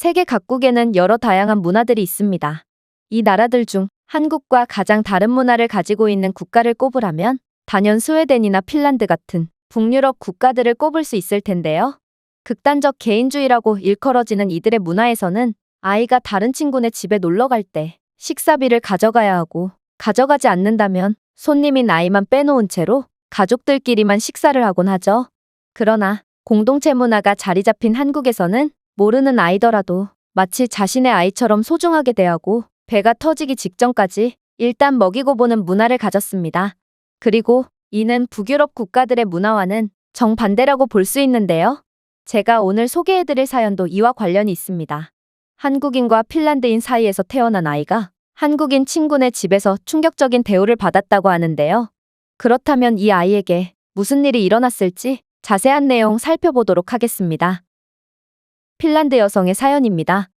세계 각국에는 여러 다양한 문화들이 있습니다. 이 나라들 중 한국과 가장 다른 문화를 가지고 있는 국가를 꼽으라면 단연 스웨덴이나 핀란드 같은 북유럽 국가들을 꼽을 수 있을 텐데요. 극단적 개인주의라고 일컬어지는 이들의 문화에서는 아이가 다른 친구네 집에 놀러 갈 때 식사비를 가져가야 하고 가져가지 않는다면 손님인 아이만 빼놓은 채로 가족들끼리만 식사를 하곤 하죠. 그러나 공동체 문화가 자리 잡힌 한국에서는 모르는 아이더라도 마치 자신의 아이처럼 소중하게 대하고 배가 터지기 직전까지 일단 먹이고 보는 문화를 가졌습니다. 그리고 이는 북유럽 국가들의 문화와는 정반대라고 볼 수 있는데요. 제가 오늘 소개해드릴 사연도 이와 관련이 있습니다. 한국인과 핀란드인 사이에서 태어난 아이가 한국인 친구네 집에서 충격적인 대우를 받았다고 하는데요. 그렇다면 이 아이에게 무슨 일이 일어났을지 자세한 내용 살펴보도록 하겠습니다. 핀란드 여성의 사연입니다.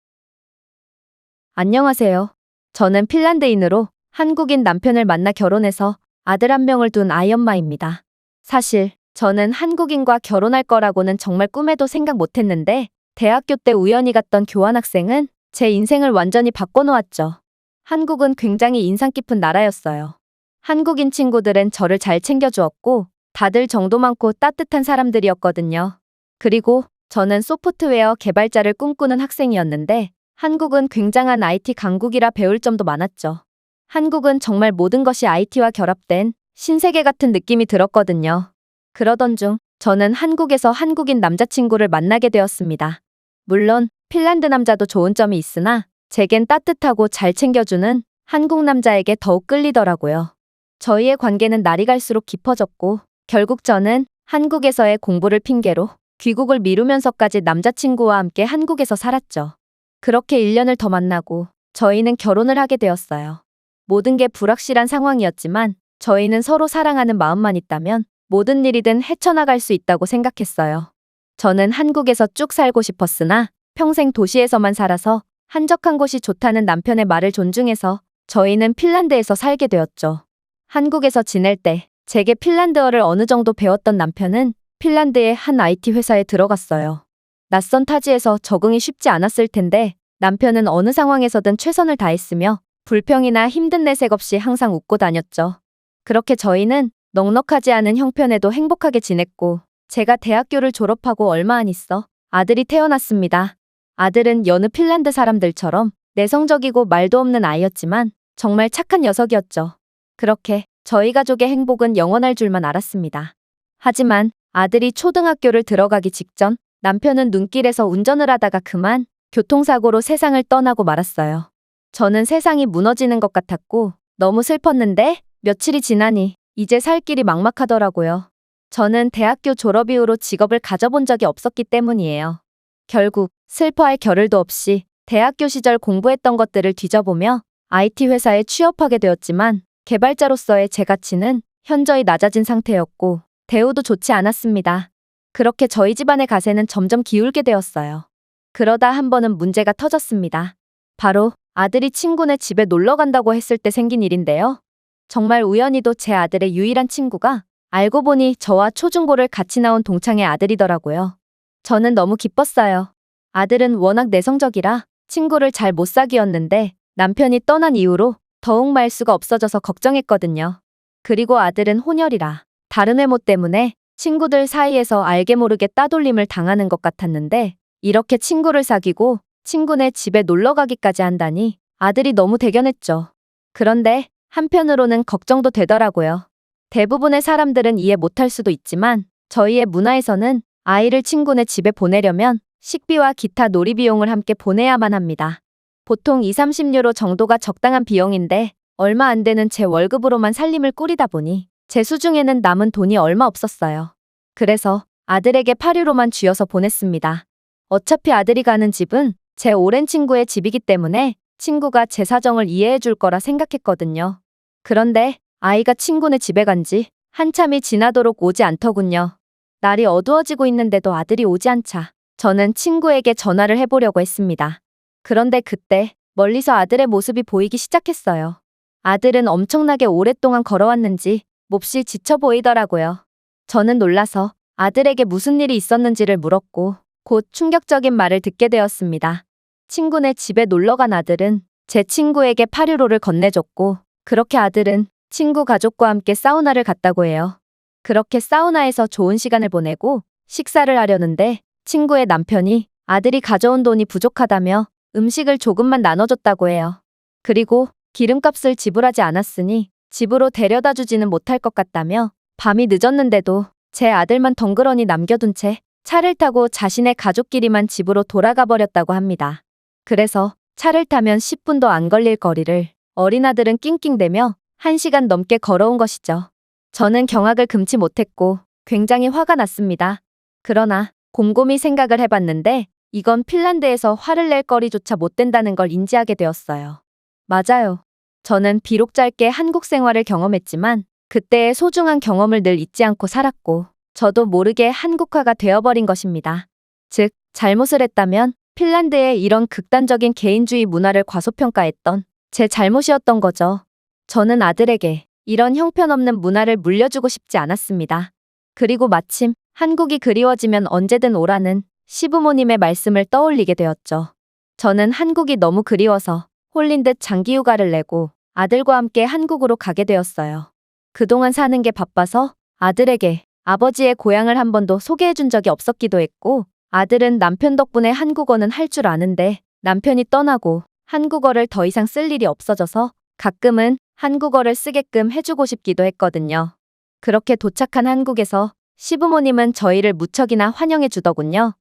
안녕하세요. 저는 핀란드인으로 한국인 남편을 만나 결혼해서 아들 한 명을 둔 아이 엄마입니다. 사실 저는 한국인과 결혼할 거라고는 정말 꿈에도 생각 못 했는데 대학교 때 우연히 갔던 교환학생은 제 인생을 완전히 바꿔놓았죠. 한국은 굉장히 인상 깊은 나라였어요. 한국인 친구들은 저를 잘 챙겨주었고 다들 정도 많고 따뜻한 사람들이었거든요. 그리고 저는 소프트웨어 개발자를 꿈꾸는 학생이었는데 한국은 굉장한 IT 강국이라 배울 점도 많았죠. 한국은 정말 모든 것이 IT와 결합된 신세계 같은 느낌이 들었거든요. 그러던 중 저는 한국에서 한국인 남자친구를 만나게 되었습니다. 물론 핀란드 남자도 좋은 점이 있으나 제겐 따뜻하고 잘 챙겨주는 한국 남자에게 더욱 끌리더라고요. 저희의 관계는 날이 갈수록 깊어졌고 결국 저는 한국에서의 공부를 핑계로 귀국을 미루면서까지 남자친구와 함께 한국에서 살았죠. 그렇게 1년을 더 만나고 저희는 결혼을 하게 되었어요. 모든 게 불확실한 상황이었지만 저희는 서로 사랑하는 마음만 있다면 모든 일이든 헤쳐나갈 수 있다고 생각했어요. 저는 한국에서 쭉 살고 싶었으나 평생 도시에서만 살아서 한적한 곳이 좋다는 남편의 말을 존중해서 저희는 핀란드에서 살게 되었죠. 한국에서 지낼 때 제게 핀란드어를 어느 정도 배웠던 남편은 핀란드의 한 IT 회사에 들어갔어요. 낯선 타지에서 적응이 쉽지 않았을 텐데 남편은 어느 상황에서든 최선을 다했으며 불평이나 힘든 내색 없이 항상 웃고 다녔죠. 그렇게 저희는 넉넉하지 않은 형편에도 행복하게 지냈고 제가 대학교를 졸업하고 얼마 안 있어 아들이 태어났습니다. 아들은 여느 핀란드 사람들처럼 내성적이고 말도 없는 아이였지만 정말 착한 녀석이었죠. 그렇게 저희 가족의 행복은 영원할 줄만 알았습니다. 하지만 아들이 초등학교를 들어가기 직전 남편은 눈길에서 운전을 하다가 그만 교통사고로 세상을 떠나고 말았어요. 저는 세상이 무너지는 것 같았고 너무 슬펐는데 며칠이 지나니 이제 살 길이 막막하더라고요. 저는 대학교 졸업 이후로 직업을 가져본 적이 없었기 때문이에요. 결국 슬퍼할 겨를도 없이 대학교 시절 공부했던 것들을 뒤져보며 IT 회사에 취업하게 되었지만 개발자로서의 제 가치는 현저히 낮아진 상태였고 대우도 좋지 않았습니다. 그렇게 저희 집안의 가세는 점점 기울게 되었어요. 그러다 한 번은 문제가 터졌습니다. 바로 아들이 친구네 집에 놀러 간다고 했을 때 생긴 일인데요. 정말 우연히도 제 아들의 유일한 친구가 알고 보니 저와 초중고를 같이 나온 동창의 아들이더라고요. 저는 너무 기뻤어요. 아들은 워낙 내성적이라 친구를 잘 못 사귀었는데 남편이 떠난 이후로 더욱 말 수가 없어져서 걱정했거든요. 그리고 아들은 혼혈이라 다른 외모 때문에 친구들 사이에서 알게 모르게 따돌림을 당하는 것 같았는데 이렇게 친구를 사귀고 친구네 집에 놀러 가기까지 한다니 아들이 너무 대견했죠. 그런데 한편으로는 걱정도 되더라고요. 대부분의 사람들은 이해 못할 수도 있지만 저희의 문화에서는 아이를 친구네 집에 보내려면 식비와 기타 놀이 비용을 함께 보내야만 합니다. 보통 2, 30유로 정도가 적당한 비용인데 얼마 안 되는 제 월급으로만 살림을 꾸리다 보니 제 수중에는 남은 돈이 얼마 없었어요. 그래서 아들에게 8유로만 쥐어서 보냈습니다. 어차피 아들이 가는 집은 제 오랜 친구의 집이기 때문에 친구가 제 사정을 이해해 줄 거라 생각했거든요. 그런데 아이가 친구네 집에 간 지 한참이 지나도록 오지 않더군요. 날이 어두워지고 있는데도 아들이 오지 않자 저는 친구에게 전화를 해보려고 했습니다. 그런데 그때 멀리서 아들의 모습이 보이기 시작했어요. 아들은 엄청나게 오랫동안 걸어왔는지 몹시 지쳐 보이더라고요. 저는 놀라서 아들에게 무슨 일이 있었는지를 물었고 곧 충격적인 말을 듣게 되었습니다. 친구네 집에 놀러 간 아들은 제 친구에게 8유로를 건네줬고, 그렇게 아들은 친구 가족과 함께 사우나를 갔다고 해요. 그렇게 사우나에서 좋은 시간을 보내고 식사를 하려는데 친구의 남편이 아들이 가져온 돈이 부족하다며 음식을 조금만 나눠줬다고 해요. 그리고 기름값을 지불하지 않았으니 집으로 데려다 주지는 못할 것 같다며 밤이 늦었는데도 제 아들만 덩그러니 남겨둔 채 차를 타고 자신의 가족끼리만 집으로 돌아가 버렸다고 합니다. 그래서 차를 타면 10분도 안 걸릴 거리를 어린아들은 낑낑대며 1시간 넘게 걸어온 것이죠. 저는 경악을 금치 못했고 굉장히 화가 났습니다. 그러나 곰곰이 생각을 해봤는데 이건 핀란드에서 화를 낼 거리조차 못 된다는 걸 인지하게 되었어요. 맞아요. 저는 비록 짧게 한국 생활을 경험했지만 그때의 소중한 경험을 늘 잊지 않고 살았고 저도 모르게 한국화가 되어버린 것입니다. 즉, 잘못을 했다면 핀란드의 이런 극단적인 개인주의 문화를 과소평가했던 제 잘못이었던 거죠. 저는 아들에게 이런 형편없는 문화를 물려주고 싶지 않았습니다. 그리고 마침 한국이 그리워지면 언제든 오라는 시부모님의 말씀을 떠올리게 되었죠. 저는 한국이 너무 그리워서 홀린 듯 장기 휴가를 내고 아들과 함께 한국으로 가게 되었어요. 그동안 사는 게 바빠서 아들에게 아버지의 고향을 한 번도 소개해 준 적이 없었기도 했고 아들은 남편 덕분에 한국어는 할 줄 아는데 남편이 떠나고 한국어를 더 이상 쓸 일이 없어져서 가끔은 한국어를 쓰게끔 해주고 싶기도 했거든요. 그렇게 도착한 한국에서 시부모님은 저희를 무척이나 환영해 주더군요.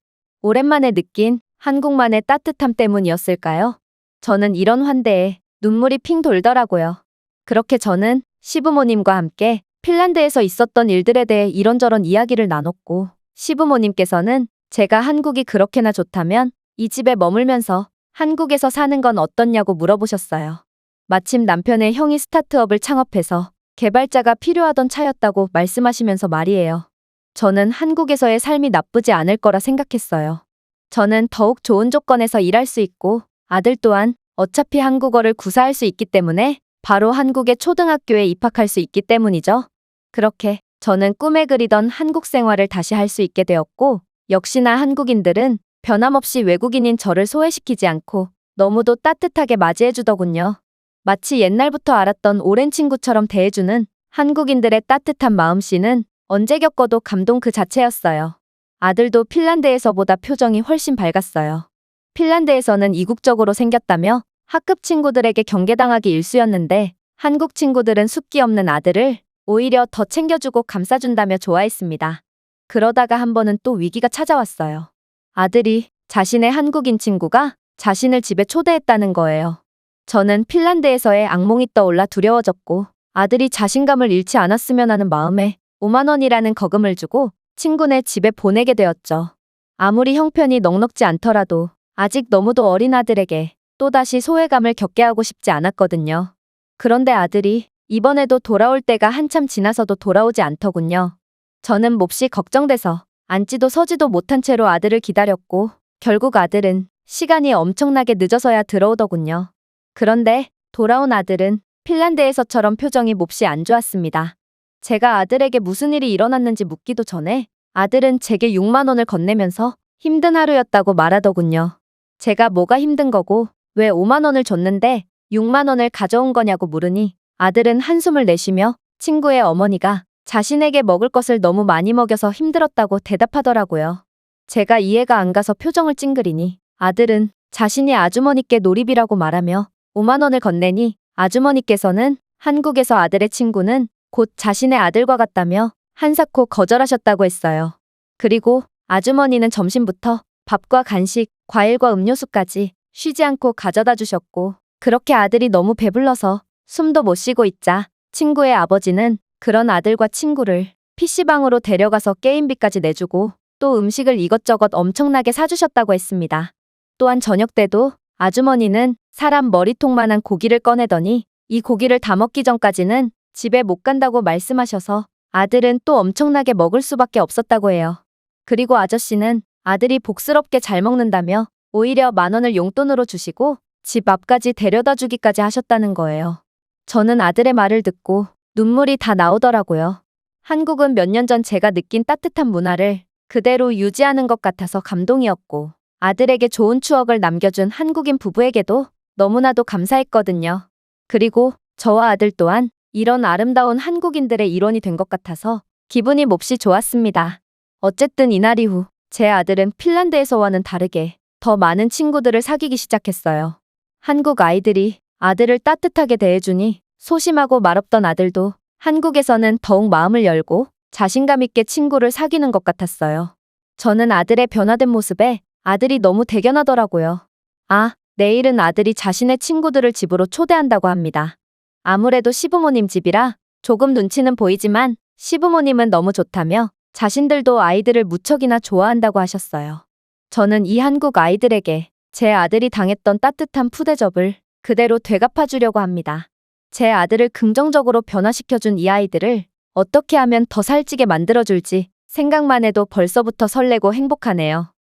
오랜만에 느낀 한국만의 따뜻함 때문이었을까요? 저는 이런 환대에 눈물이 핑 돌더라고요. 그렇게 저는 시부모님과 함께 핀란드에서 있었던 일들에 대해 이런저런 이야기를 나눴고 시부모님께서는 제가 한국이 그렇게나 좋다면 이 집에 머물면서 한국에서 사는 건 어떻냐고 물어보셨어요. 마침 남편의 형이 스타트업을 창업해서 개발자가 필요하던 차였다고 말씀하시면서 말이에요. 저는 한국에서의 삶이 나쁘지 않을 거라 생각했어요. 저는 더욱 좋은 조건에서 일할 수 있고 아들 또한 어차피 한국어를 구사할 수 있기 때문에 바로 한국의 초등학교에 입학할 수 있기 때문이죠. 그렇게 저는 꿈에 그리던 한국 생활을 다시 할 수 있게 되었고 역시나 한국인들은 변함없이 외국인인 저를 소외시키지 않고 너무도 따뜻하게 맞이해 주더군요. 마치 옛날부터 알았던 오랜 친구처럼 대해주는 한국인들의 따뜻한 마음씨는 언제 겪어도 감동 그 자체였어요. 아들도 핀란드에서보다 표정이 훨씬 밝았어요. 핀란드에서는 이국적으로 생겼다며 학급 친구들에게 경계당하기 일쑤였는데 한국 친구들은 숫기 없는 아들을 오히려 더 챙겨주고 감싸준다며 좋아했습니다. 그러다가 한 번은 또 위기가 찾아왔어요. 아들이 자신의 한국인 친구가 자신을 집에 초대했다는 거예요. 저는 핀란드에서의 악몽이 떠올라 두려워졌고 아들이 자신감을 잃지 않았으면 하는 마음에 5만 원이라는 거금을 주고 친구네 집에 보내게 되었죠. 아무리 형편이 넉넉지 않더라도 아직 너무도 어린 아들에게 또다시 소외감을 겪게 하고 싶지 않았거든요. 그런데 아들이 이번에도 돌아올 때가 한참 지나서도 돌아오지 않더군요. 저는 몹시 걱정돼서 앉지도 서지도 못한 채로 아들을 기다렸고 결국 아들은 시간이 엄청나게 늦어서야 들어오더군요. 그런데 돌아온 아들은 핀란드에서처럼 표정이 몹시 안 좋았습니다. 제가 아들에게 무슨 일이 일어났는지 묻기도 전에 아들은 제게 6만 원을 건네면서 힘든 하루였다고 말하더군요. 제가 뭐가 힘든 거고 왜 5만 원을 줬는데 6만 원을 가져온 거냐고 물으니 아들은 한숨을 내쉬며 친구의 어머니가 자신에게 먹을 것을 너무 많이 먹여서 힘들었다고 대답하더라고요. 제가 이해가 안 가서 표정을 찡그리니 아들은 자신이 아주머니께 놀이비라고 말하며 5만 원을 건네니 아주머니께서는 한국에서 아들의 친구는 곧 자신의 아들과 같다며 한사코 거절하셨다고 했어요. 그리고 아주머니는 점심부터 밥과 간식, 과일과 음료수까지 쉬지 않고 가져다 주셨고 그렇게 아들이 너무 배불러서 숨도 못 쉬고 있자 친구의 아버지는 그런 아들과 친구를 PC방으로 데려가서 게임비까지 내주고 또 음식을 이것저것 엄청나게 사주셨다고 했습니다. 또한 저녁 때도 아주머니는 사람 머리통만한 고기를 꺼내더니 이 고기를 다 먹기 전까지는 집에 못 간다고 말씀하셔서 아들은 또 엄청나게 먹을 수밖에 없었다고 해요. 그리고 아저씨는 아들이 복스럽게 잘 먹는다며 오히려 만 원을 용돈으로 주시고 집 앞까지 데려다 주기까지 하셨다는 거예요. 저는 아들의 말을 듣고 눈물이 다 나오더라고요. 한국은 몇 년 전 제가 느낀 따뜻한 문화를 그대로 유지하는 것 같아서 감동이었고 아들에게 좋은 추억을 남겨준 한국인 부부에게도 너무나도 감사했거든요. 그리고 저와 아들 또한 이런 아름다운 한국인들의 일원이 된 것 같아서 기분이 몹시 좋았습니다. 어쨌든 이날 이후 제 아들은 핀란드에서와는 다르게 더 많은 친구들을 사귀기 시작했어요. 한국 아이들이 아들을 따뜻하게 대해주니 소심하고 말없던 아들도 한국에서는 더욱 마음을 열고 자신감 있게 친구를 사귀는 것 같았어요. 저는 아들의 변화된 모습에 아들이 너무 대견하더라고요. 아, 내일은 아들이 자신의 친구들을 집으로 초대한다고 합니다. 아무래도 시부모님 집이라 조금 눈치는 보이지만 시부모님은 너무 좋다며 자신들도 아이들을 무척이나 좋아한다고 하셨어요. 저는 이 한국 아이들에게 제 아들이 당했던 따뜻한 푸대접을 그대로 되갚아 주려고 합니다. 제 아들을 긍정적으로 변화시켜준 이 아이들을 어떻게 하면 더 살찌게 만들어줄지 생각만 해도 벌써부터 설레고 행복하네요.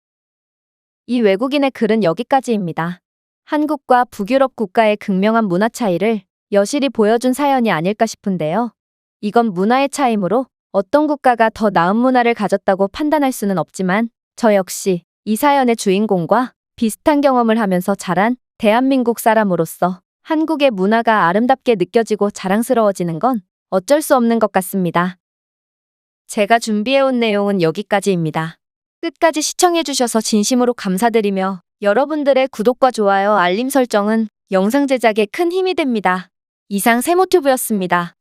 이 외국인의 글은 여기까지입니다. 한국과 북유럽 국가의 극명한 문화 차이를 여실히 보여준 사연이 아닐까 싶은데요. 이건 문화의 차이므로 어떤 국가가 더 나은 문화를 가졌다고 판단할 수는 없지만 저 역시 이 사연의 주인공과 비슷한 경험을 하면서 자란 대한민국 사람으로서 한국의 문화가 아름답게 느껴지고 자랑스러워지는 건 어쩔 수 없는 것 같습니다. 제가 준비해온 내용은 여기까지입니다. 끝까지 시청해주셔서 진심으로 감사드리며 여러분들의 구독과 좋아요, 알림 설정은 영상 제작에 큰 힘이 됩니다. 이상 세모튜브였습니다.